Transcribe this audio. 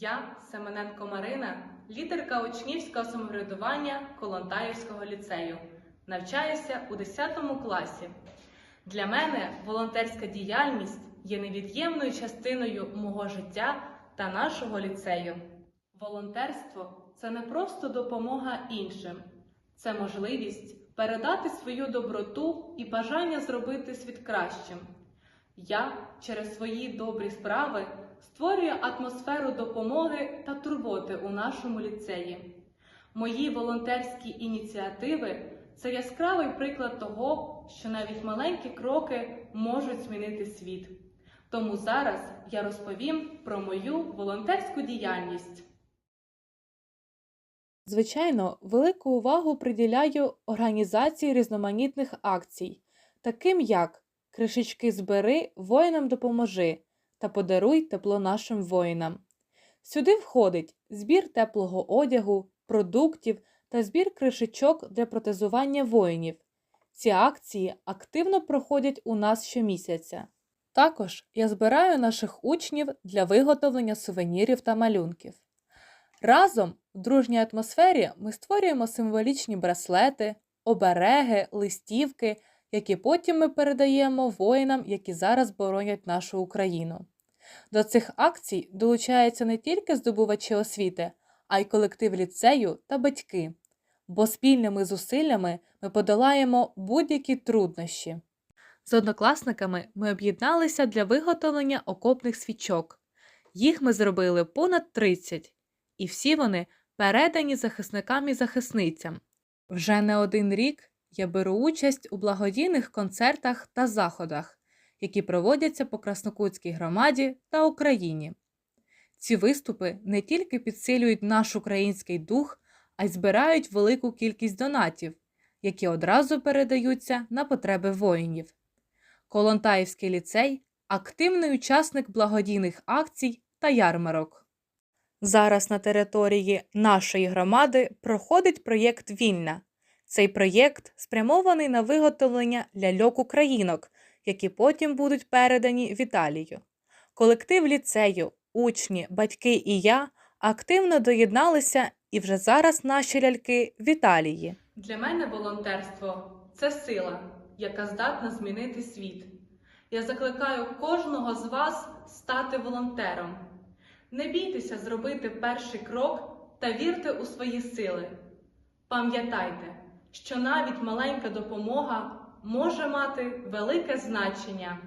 Я Семененко Марина, лідерка учнівського самоврядування Колонтаївського ліцею. Навчаюся у 10 класі. Для мене волонтерська діяльність є невід'ємною частиною мого життя та нашого ліцею. Волонтерство це не просто допомога іншим, це можливість передати свою доброту і бажання зробити світ кращим. Я через свої добрі справи створюю атмосферу допомоги та турботи у нашому ліцеї. Мої волонтерські ініціативи це яскравий приклад того, що навіть маленькі кроки можуть змінити світ. Тому зараз я розповім про мою волонтерську діяльність. Звичайно, велику увагу приділяю організації різноманітних акцій, таким як Кришечки збери, воїнам допоможи та подаруй тепло нашим воїнам. Сюди входить збір теплого одягу, продуктів та збір кришечок для протезування воїнів. Ці акції активно проходять у нас щомісяця. Також я збираю наших учнів для виготовлення сувенірів та малюнків. Разом в дружній атмосфері ми створюємо символічні браслети, обереги, листівки, які потім ми передаємо воїнам, які зараз боронять нашу Україну. До цих акцій долучаються не тільки здобувачі освіти, а й колектив ліцею та батьки, бо спільними зусиллями ми подолаємо будь-які труднощі. З однокласниками ми об'єдналися для виготовлення окопних свічок. Їх ми зробили понад 30, і всі вони передані захисникам і захисницям. Вже не один рік я беру участь у благодійних концертах та заходах, які проводяться по Краснокутській громаді та Україні. Ці виступи не тільки підсилюють наш український дух, а й збирають велику кількість донатів, які одразу передаються на потреби воїнів. Колонтаївський ліцей активний учасник благодійних акцій та ярмарок. Зараз на території нашої громади проходить проєкт Вільна. Цей проєкт спрямований на виготовлення ляльок українок, які потім будуть передані в Італію. Колектив ліцею, учні, батьки і я активно доєдналися, і вже зараз наші ляльки в Італії. Для мене волонтерство це сила, яка здатна змінити світ. Я закликаю кожного з вас стати волонтером. Не бійтеся зробити перший крок та вірте у свої сили. Пам'ятайте, що навіть маленька допомога може мати велике значення.